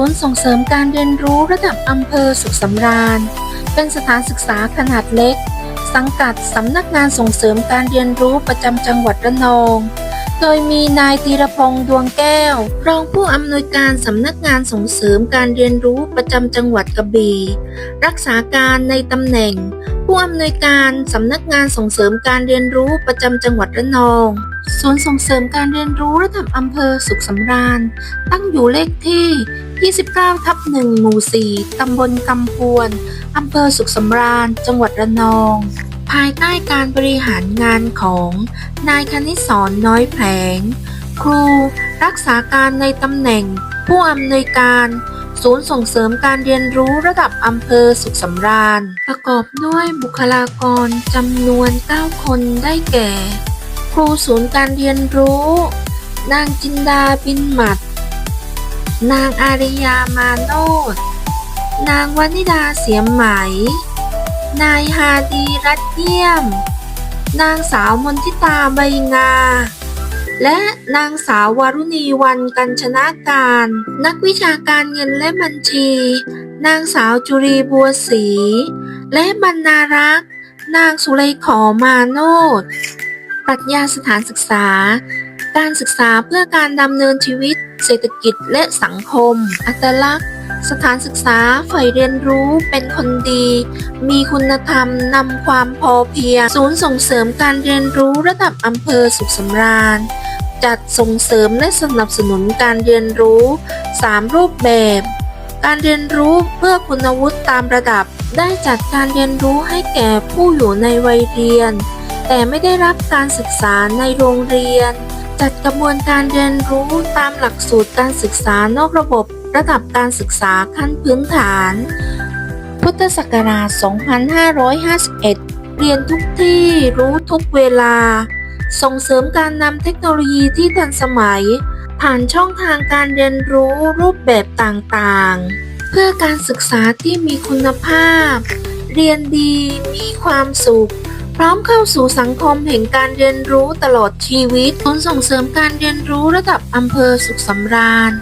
ศูนย์ส่งเสริมการเรียนรู้ระดับอำเภอสุขสำราญ เป็นสถานศึกษาขนาดเล็ก สังกัดสำนักงานส่งเสริมการเรียนรู้ประจำจังหวัดระนอง โดยมีนายธีรพงษ์ดวงแก้ว รองผู้อำนวยการสำนักงานส่งเสริมการเรียนรู้ประจำจังหวัดกระบี่รักษาการในตำแหน่ง ผู้อำนวยการสำนักงานส่งเสริมการเรียนรู้ประจำจังหวัดระนองศูนย์ส่งเสริมการเรียนรู้ระดับอำเภอสุขสำราญ ตั้งอยู่เลขที่ 29 ทับ1หมู่ 4 ตำบลกำพวน อำเภอสุขสำราญ จังหวัดระนอง ภายใต้การบริหารงานของ นายคณิศรน้อยแผง ครู รักษาการในตำแหน่ง ผู้อำนวยการ ศูนย์ส่งเสริมการเรียนรู้ระดับอำเภอสุขสำราญ ประกอบด้วยบุคลากรจำนวน 9 คนได้แก่ ครูศูนย์การเรียนรู้ นางจินดาบินหมัด นางอาริยามาโนดนางวนิดาเสียมไหม นายฮาดีรัตเยี่ยม นางสาวมนทิตาใบงา และนางสาววารุณีวันกัญชนาการ นักวิชาการเงินและบัญชี นางสาวจุรีบัวศรี และบรรณารักษ์ นางสุไลขอมาโนดปรัชญาสถานศึกษา การศึกษาเพื่อการดำเนินชีวิต เศรษฐกิจและสังคม อัตลักษณ์ สถานศึกษาใฝ่เรียนรู้เป็นคนดี มีคุณธรรมนำความพอเพียง ศูนย์ส่งเสริมการเรียนรู้ระดับอำเภอสุขสำราญ จัดส่งเสริมและสนับสนุนการเรียนรู้ 3 รูปแบบ การเรียนรู้เพื่อคุณวุฒิตามระดับ ได้จัดการเรียนรู้ให้แก่ผู้อยู่ในวัยเรียน แต่ไม่ได้รับการศึกษาในโรงเรียน จัดกระบวนการเรียนรู้ตามหลักสูตรการศึกษานอกระบบระดับการศึกษาขั้นพื้นฐาน พุทธศักราช 2551 เรียนทุกที่รู้ทุกเวลา ส่งเสริมการนำเทคโนโลยีที่ทันสมัย ผ่านช่องทางการเรียนรู้รูปแบบต่างๆ เพื่อการศึกษาที่มีคุณภาพ เรียนดีมีความสุข พร้อมเข้าสู่สังคมแห่งการเรียนรู้ตลอดชีวิตศูนย์ส่งเสริมการเรียนรู้ระดับอำเภอสุขสำราญ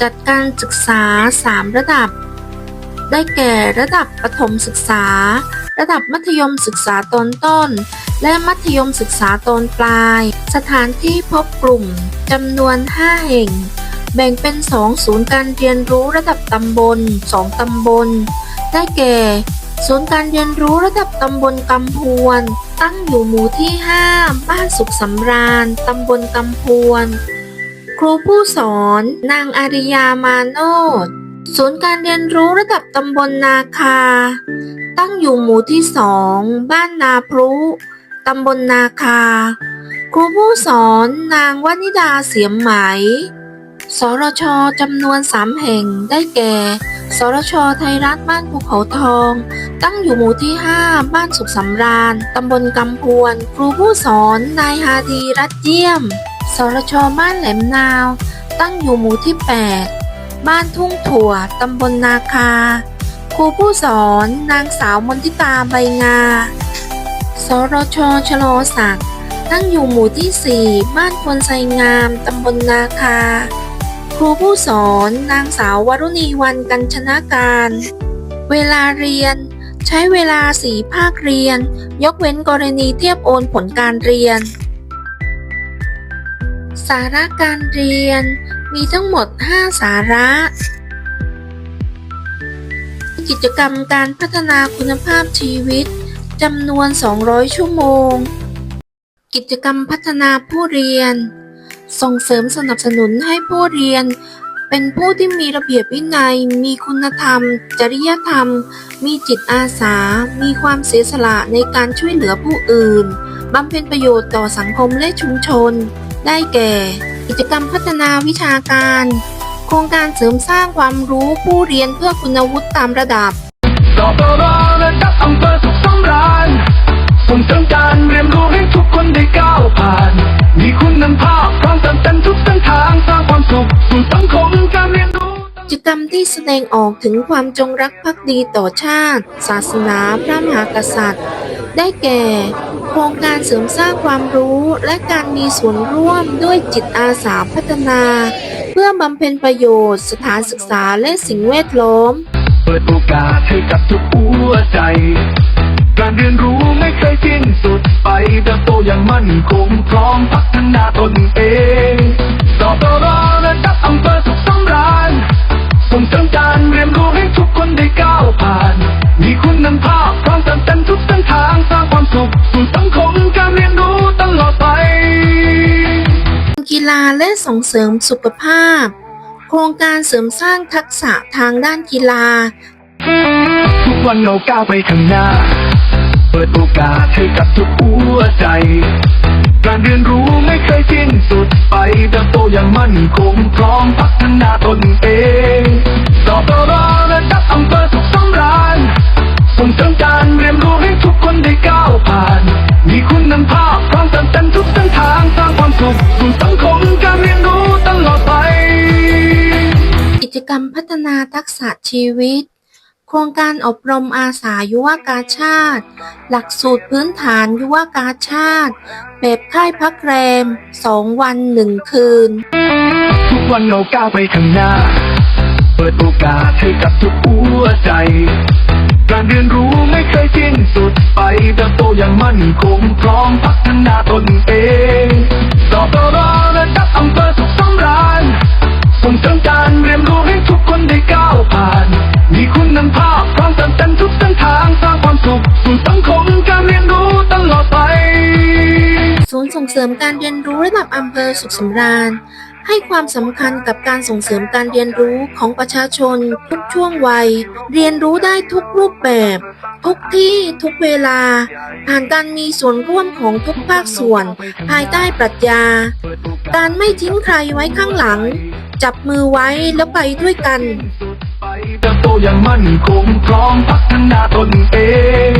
จัดการศึกษา 3 ระดับ ได้แก่ระดับประถมศึกษา ระดับมัธยมศึกษาตอนต้น และมัธยมศึกษาตอนปลาย สถานที่พบกลุ่มจำนวน 5 แห่ง แบ่งเป็น 2 ศูนย์การเรียนรู้ระดับตำบล 2 ตำบล ได้แก่ ศูนย์การเรียนรู้ระดับตำบลกำพวน ตั้งอยู่หมู่ที่ 5 บ้านสุขสำราญ ตำบลกำพวน ครูผู้สอนนางอาริยามาโนดศูนย์การเรียนรู้ระดับตำบลนาคา ตั้งอยู่หมู่ที่2บ้านนาพรุตำบลนาคา ครูผู้สอนนางวนิดาเสียมไหม สรชจำนวน3แห่งได้แก่ สรชไทยรัฐบ้านภูเขาทอง ตั้งอยู่หมู่ที่ 5 บ้านสุขสำราญ ตำบลกำพวน ครูผู้สอน นายฮาดีรัตเยี่ยม สรชบ้านแหลมนาว ตั้งอยู่หมู่ที่ 8 บ้านทุ่งถั่ว ตำบลนาคา ครูผู้สอน นางสาวมนทิตาใบงา สรชชโลศักดิ์ตั้งอยู่หมู่ที่ 4 บ้านควนไซงาม ตำบลนาคา ครูผู้สอนนางสาววรุณีวันกัญชนาการ เวลาเรียน ใช้เวลาสีภาคเรียน ยกเว้นกรณีเทียบโอนผลการเรียน สาระการเรียน มีทั้งหมด 5 สาระ กิจกรรมการพัฒนาคุณภาพชีวิตจำนวน 200 ชั่วโมง กิจกรรมพัฒนาผู้เรียน ส่งเสริมสนับสนุนให้ผู้เรียน เป็นผู้ที่มีระเบียบวินัย มีคุณธรรม จริยธรรม มีจิตอาสา มีความเสียสละในการช่วยเหลือผู้อื่นบำเพ็ญประโยชน์ต่อสังคมและชุมชน ได้แก่ กิจกรรมพัฒนาวิชาการ โครงการเสริมสร้างความรู้ผู้เรียนเพื่อคุณวุฒิตามระดับกปรระดับอำเภอสุขสำราญส่งเสริมการเรียนรู้ให้ทุกคนได้ก้าวผ่าน มีคุณภาพพ แสดงออกถึงความจงรักภักดีต่อชาติ ศาสนาพระมหากษัตริย์ ได้แก่ โครงการเสริมสร้างความรู้และการมีส่วนร่วมด้วยจิตอาสาพัฒนา เพื่อบำเพ็ญประโยชน์ สถานศึกษาและสิ่งแวดล้อม เปิดโอกาสให้กับทุกหัวใจ การเรียนรู้ไม่เคยสิ้นสุดไปเติบโตอย่างมั่นคงพร้อมพัฒนาตนเอง ฬาและส่งเสริมสุขภาพ โครงการเสริมสร้างทักษะทางด้านกีฬา ทุกวันเราก้าวไปข้างหน้า เปิดโอกาสให้กับทุกหัวใจ การเรียนรู้ไม่เคยสิ้นสุดไปเติบโตอย่างมั่นคง นาทักษะชีวิต โครงการอบรมอาสายุวกาชาติ หลักสูตรพื้นฐานยุวกาชาติ แบบค่ายพักแรม2วัน1คืน ทุกวันเราก้าวไปข้างหน้า เปิดโอกาสให้กับทุกหัวใจ การเรียนรู้ไม่เคยสิ้นสุดไปเติบโตอย่างมั่นคงพร้อมพัฒนา ย์ส่งเสริมการเรียนรู้ระดับอำเภอสุขสำราญ ให้ความสำคัญกับการส่งเสริมการเรียนรู้ของประชาชน ทุกช่วงวัย เรียนรู้ได้ทุกรูปแบบ ทุกที่ทุกเวลา ผ่านการมีส่วนร่วมของทุกภาคส่วน ภายใต้ปรัชญา การไม่ทิ้งใครไว้ข้างหลัง จับมือไว้แล้วไปด้วยกันไปเติบโตอย่างมั่นคงพร้อมพัฒนาตนเอง